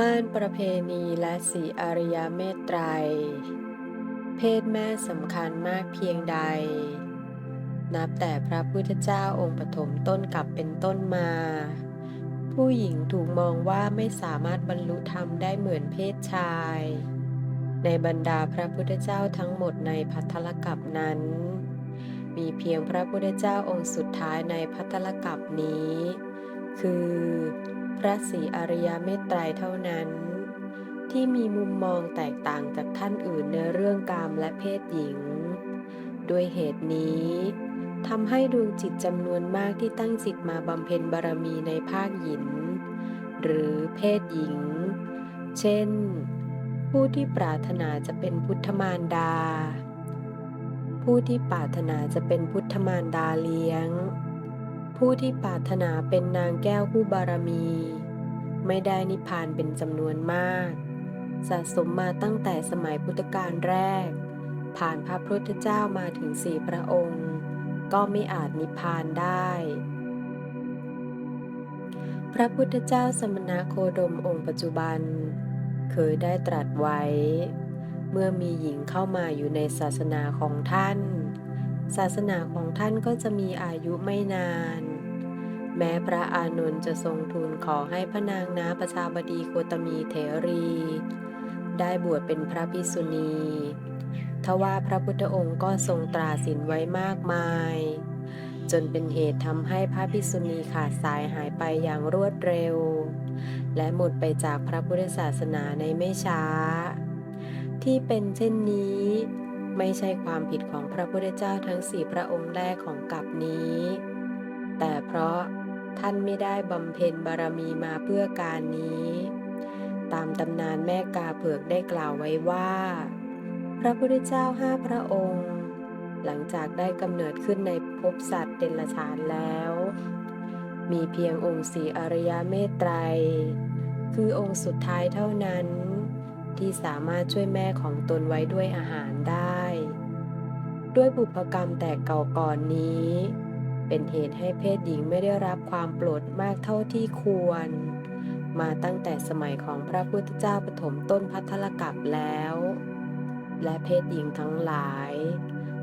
ม่านประเพณีและสีอริยเมตไตร เพศแม่สำคัญมากเพียงใด นับแต่พระพุทธเจ้าองค์ปฐมต้นกลับเป็นต้นมา ผู้หญิงถูกมองว่าไม่สามารถบรรลุธรรมได้เหมือนเพศชาย ในบรรดาพระพุทธเจ้าทั้งหมดในพัทธลกัปนั้น มีเพียงพระพุทธเจ้าองค์สุดท้ายในพัทธลกัปนี้ คือ พระศรีอริยเมตไตรเท่านั้น ที่มีมุมมองแตกต่างจากท่านอื่นในเรื่องกามและเพศหญิง ด้วยเหตุนี้ทำให้ดวงจิตจำนวนมากที่ตั้งจิตมาบำเพ็ญบารมีในภาคหญิงหรือเพศหญิง เช่น ผู้ที่ปรารถนาจะเป็นพุทธมารดา ผู้ที่ปรารถนาจะเป็นพุทธมารดาเลี้ยง ผู้ที่ปรารถนาเป็นนางแก้วผู้บารมี ไม่ได้นิพพานเป็นจำนวนมาก สะสมมาตั้งแต่สมัยพุทธกาลแรก ผ่านพระพุทธเจ้ามาถึงสี่พระองค์ ก็ไม่อาจนิพพานได้ พระพุทธเจ้าสมณโคดมองค์ปัจจุบัน เคยได้ตรัสไว้ เมื่อมีหญิงเข้ามาอยู่ในศาสนาของท่าน ศาสนาของท่านก็จะมีอายุไม่นาน แม้พระอานนท์จะทรงทูลขอให้พระนางนาประชาบดีโคตมีเถรี ได้บวชเป็นพระภิกษุณี ทว่าพระพุทธองค์ก็ทรงตราสินไว้มากมาย จนเป็นเหตุทำให้พระภิกษุณีขาดสายหายไปอย่างรวดเร็ว และหมดไปจากพระพุทธศาสนาในไม่ช้า ที่เป็นเช่นนี้ ไม่ใช่ความผิดของพระพุทธเจ้าทั้งสี่พระองค์แรกของกัปนี้ แต่เพราะท่านไม่ได้บำเพ็ญบารมีมาเพื่อการนี้ ตามตำนานแม่กาเผือกได้กล่าวไว้ว่า พระพุทธเจ้าห้าพระองค์ หลังจากได้กำเนิดขึ้นในภพสัตว์เดรัจฉานแล้ว มีเพียงองค์สีอริยเมตไตร คือองค์สุดท้ายเท่านั้น ที่สามารถช่วยแม่ของตนไว้ด้วยอาหารได้ ด้วยบุพกรรมแต่เก่าก่อนนี้ เป็นเหตุให้เพศหญิงไม่ได้รับความโปรดมากเท่าที่ควร มาตั้งแต่สมัยของพระพุทธเจ้าปฐมต้นพัทธลกัปแล้ว และเพศหญิงทั้งหลาย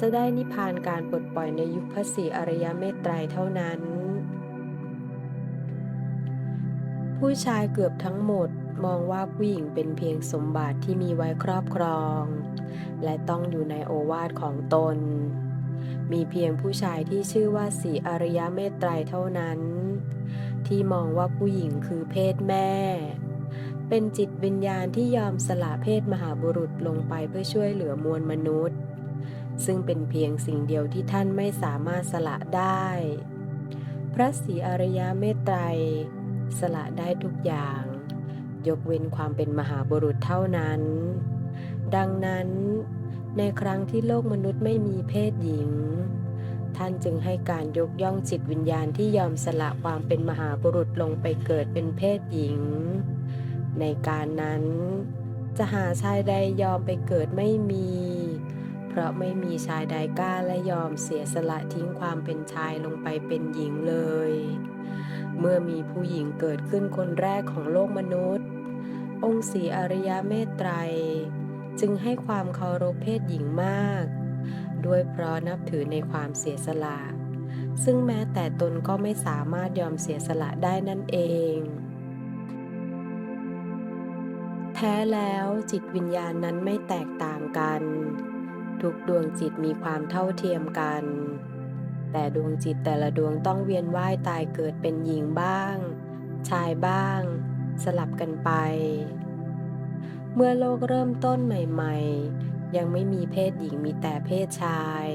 จะได้นิพพานการปลดปล่อยในยุคพระศรีอริยเมตไตรเท่านั้นผู้ชายเกือบทั้งหมด มองว่าผู้หญิงเป็นเพียงสมบัติที่มีไว้ครอบครอง และต้องอยู่ในโอวาทของตน มีเพียงผู้ชายที่ชื่อว่าสีอริยเมตไตรเท่านั้น ที่มองว่าผู้หญิงคือเพศแม่ เป็นจิตวิญญาณที่ยอมสละเพศมหาบุรุษลงไปเพื่อช่วยเหลือมวลมนุษย์ ซึ่งเป็นเพียงสิ่งเดียวที่ท่านไม่สามารถสละได้ พระศรีอริยเมตไตรสละได้ทุกอย่าง ยกเว้นความเป็นมหาบุรุษเท่านั้น ดังนั้นในครั้งที่โลกมนุษย์ไม่มีเพศหญิง ท่านจึงให้การยกย่องจิตวิญญาณที่ยอมสละความเป็นมหาบุรุษลงไปเกิดเป็นเพศหญิง ในการนั้น จะหาชายใดยอมไปเกิดไม่มี เพราะไม่มีชายใดกล้าและยอมเสียสละทิ้งความเป็นชายลงไปเป็นหญิงเลย เมื่อมีผู้หญิงเกิดขึ้นคนแรกของโลกมนุษย์ องค์ศรีอริยเมตไตร จึงให้ความเคารพเพศหญิงมาก ด้วยเพราะนับถือในความเสียสละ ซึ่งแม้แต่ตนก็ไม่สามารถยอมเสียสละได้นั่นเอง แท้แล้วจิตวิญญาณนั้นไม่แตกต่างกัน ทุกดวงจิตมีความเท่าเทียมกัน แต่ดวงจิตแต่ละดวงต้องเวียนว่ายตายเกิดเป็นหญิงบ้าง ชายบ้าง สลับกันไป เมื่อโลกเริ่มต้นใหม่ ๆ ยังไม่มีเพศหญิงมีแต่เพศชาย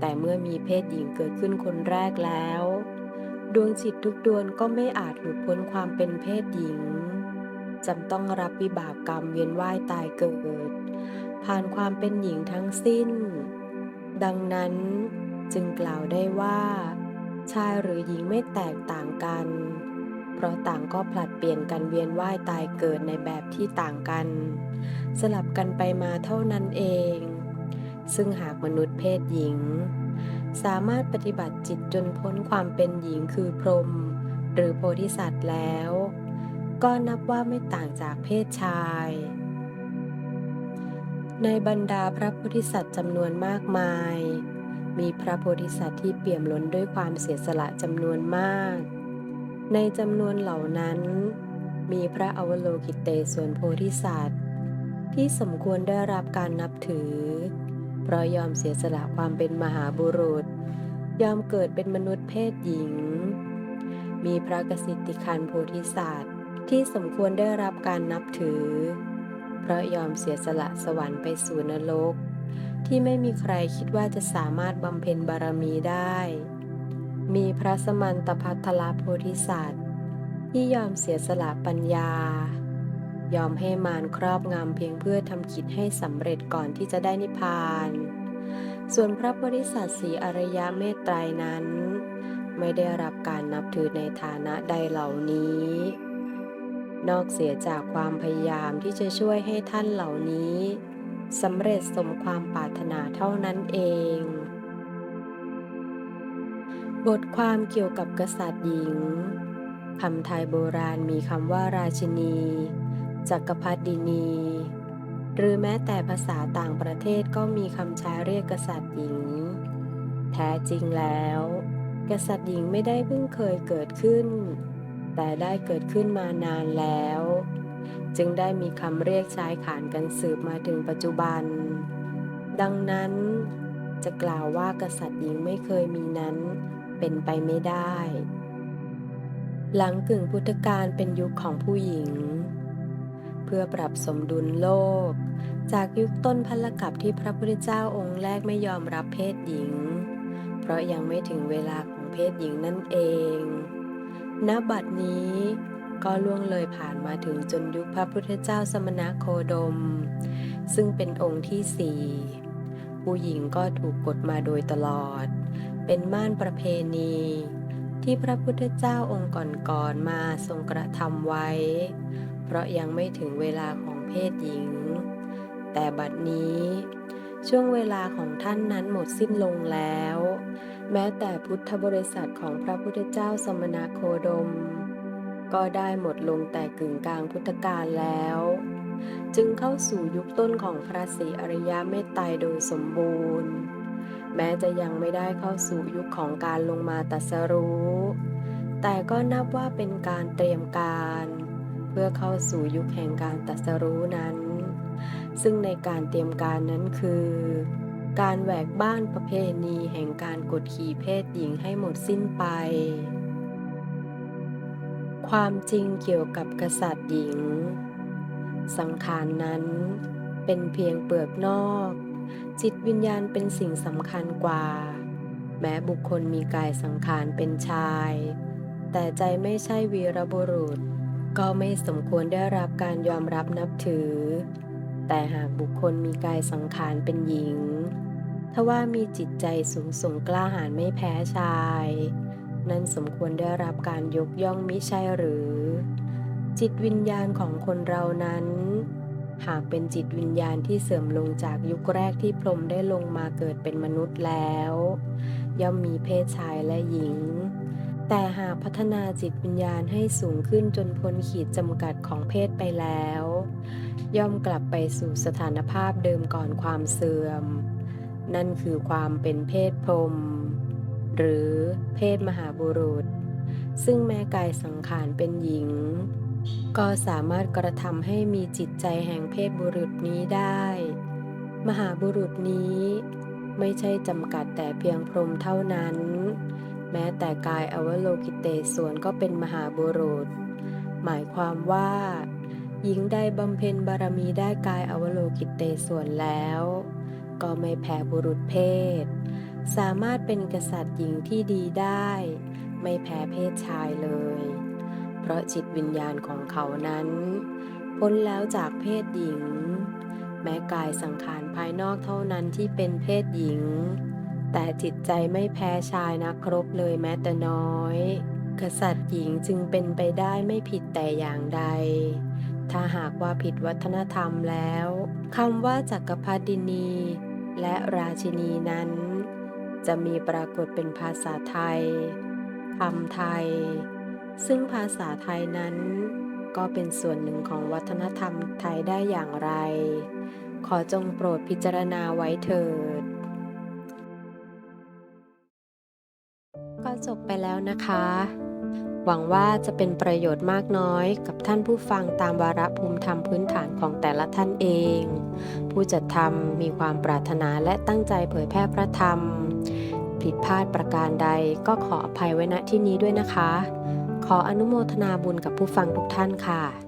แต่เมื่อมีเพศหญิงเกิดขึ้นคนแรกแล้ว ดวงจิตทุกดวงก็ไม่อาจหลุดพ้นความเป็นเพศหญิงจำต้องรับวิบากกรรมเวียนว่ายตายเกิด ผ่านความเป็นหญิงทั้งสิ้น ดังนั้นจึงกล่าวได้ว่า ชายหรือหญิงไม่แตกต่างกัน เพราะต่างก็ผลัดเปลี่ยนกันเวียนว่ายตายเกิดในแบบที่ต่างกัน สลับกันไปมาเท่านั้นเอง ซึ่งหากมนุษย์เพศหญิง สามารถปฏิบัติจิตจนพ้นความเป็นหญิงคือพรหมหรือโพธิสัตว์แล้ว ก็นับว่าไม่ต่างจากเพศชาย ในบรรดาพระโพธิสัตว์จำนวนมากมาย มีพระโพธิสัตว์ที่เปี่ยมล้นด้วยความเสียสละจำนวนมาก ในจำนวนเหล่านั้น มีพระอวโลกิเตศวนโพธิสัตว์ ที่สมควรได้รับการนับถือ เพราะยอมเสียสละความเป็นมหาบุรุษ ยอมเกิดเป็นมนุษย์เพศหญิง มีพระกสิทธิคันโพธิสัตว์ที่สมควรได้รับการนับถือ เพราะยอมเสียสละสวรรค์ไปสู่นรก ที่ไม่มีใครคิดว่าจะสามารถบำเพ็ญบารมีได้ มีพระสมันตพัทลโพธิสัตว์ ที่ยอมเสียสละปัญญา ยอมให้มารครอบงำเพียงเพื่อทำกิจให้สำเร็จก่อนที่จะได้นิพพาน ส่วนพระบริษัทสีอริยเมตไตรนั้น ไม่ได้รับการนับถือในฐานะใดเหล่านี้ นอกเสียจากความพยายามที่จะช่วยให้ท่านเหล่านี้สำเร็จสมความปรารถนาเท่านั้นเอง บทความเกี่ยวกับกษัตริย์หญิงคำไทยโบราณมีคำว่าราชินี จักรพรรดินี หรือแม้แต่ภาษาต่างประเทศก็มีคำใช้เรียกกษัตริย์หญิง แท้จริงแล้ว กษัตริย์หญิงไม่ได้เพิ่งเคยเกิดขึ้น แต่ได้เกิดขึ้นมานานแล้ว จึงได้มีคำเรียกใช้ขานกันสืบมาถึงปัจจุบัน ดังนั้น จะกล่าวว่ากษัตริย์หญิงไม่เคยมีนั้น เป็นไปไม่ได้ หลังกึ่งพุทธกาลเป็นยุคของผู้หญิง เพื่อปรับสมดุลโลก จากยุคต้นพัลกับที่พระพุทธเจ้าองค์แรกไม่ยอมรับเพศหญิง เพราะยังไม่ถึงเวลาของเพศหญิงนั่นเอง ณ บัดนี้ก็ล่วงเลยผ่านมาถึงจนยุคพระพุทธเจ้าสมณโคดม ซึ่งเป็นองค์ที่สี่ผู้หญิงก็ถูกกดมาโดยตลอด เป็นม่านประเพณี ที่พระพุทธเจ้าองค์ก่อนๆมาทรงกระทำไว้ เพราะยังไม่ถึงเวลาของเพศหญิง แต่บัดนี้ ช่วงเวลาของท่านนั้นหมดสิ้นลงแล้ว แม้แต่พุทธบริษัทของพระพุทธเจ้าสมณโคดม ก็ได้หมดลงแต่กึ่งกลางพุทธกาลแล้วจึงเข้าสู่ยุคต้นของพระศรีอริยเมตไตรโดยสมบูรณ์ แม้จะยังไม่ได้เข้าสู่ยุคของการลงมาตัสรู้ แต่ก็นับว่าเป็นการเตรียมการ เพื่อเข้าสู่ยุคแห่งการตัสรู้นั้น ซึ่งในการเตรียมการนั้นคือ การแหวกบ้านประเพณีแห่งการกดขี่เพศหญิงให้หมดสิ้นไป ความจริงเกี่ยวกับกษัตริย์หญิง สังขารนนั้นเป็นเพียงเปลือกนอก จิตวิญญาณเป็นสิ่งสำคัญกว่า แม้บุคคลมีกายสังขารเป็นชาย แต่ใจไม่ใช่วีรบุรุษ ก็ไม่สมควรได้รับการยอมรับนับถือ แต่หากบุคคลมีกายสังขารเป็นหญิงทว่ามีจิตใจสูงส่งกล้าหาญไม่แพ้ชาย นั้นสมควรได้รับการยกย่องมิใช่หรือ จิตวิญญาณของคนเรานั้น หากเป็นจิตวิญญาณที่เสื่อมลงจากยุคแรกที่พรหมได้ลงมาเกิดเป็นมนุษย์แล้ว ย่อมมีเพศชายและหญิง แต่หากพัฒนาจิตวิญญาณให้สูงขึ้นจนพ้นขีดจำกัดของเพศไปแล้ว ย่อมกลับไปสู่สถานภาพเดิมก่อนความเสื่อม นั่นคือความเป็นเพศพรหมหรือเพศมหาบุรุษ ซึ่งแม้กายสังขารเป็นหญิง ก็สามารถกระทำให้มีจิตใจแห่งเพศบุรุษนี้ได้ มหาบุรุษนี้ไม่ใช่จำกัดแต่เพียงพรหมเท่านั้น แม้แต่กายอวโลกิเตส่วนก็เป็นมหาบุรุษ หมายความว่าหญิงใดบำเพ็ญบารมีได้กายอวโลกิเตส่วนแล้ว ก็ไม่แพ้บุรุษเพศ สามารถเป็นกษัตริย์หญิงที่ดีได้ ไม่แพ้เพศชายเลย ราะจิตวิญญาณของเขานั้น พ้นแล้วจากเพศหญิง แม้กายสังขารภายนอกเท่านั้นที่เป็นเพศหญิง แต่จิตใจไม่แพ้ชายนักครบเลยแม้แต่น้อย กษัตริย์หญิงจึงเป็นไปได้ไม่ผิดแต่อย่างใด ถ้าหากว่าผิดวัฒนธรรมแล้วคำว่าจักรพรรดินี และราชินีนั้น จะมีปรากฏเป็นภาษาไทยคำไทย ซึ่งภาษาไทยนั้น ก็เป็นส่วนหนึ่งของวัฒนธรรมไทยได้อย่างไร ขอจงโปรดพิจารณาไว้เถิด ก็จบไปแล้วนะคะ หวังว่าจะเป็นประโยชน์มากน้อยกับท่านผู้ฟังตามวาระภูมิธรรมพื้นฐานของแต่ละท่านเอง ผู้จัดทำมีความปรารถนาและตั้งใจเผยแพร่พระธรรม ผิดพลาดประการใดก็ขออภัยไว้ณที่นี้ด้วยนะคะ ขออนุโมทนาบุญกับผู้ฟังทุกท่านค่ะ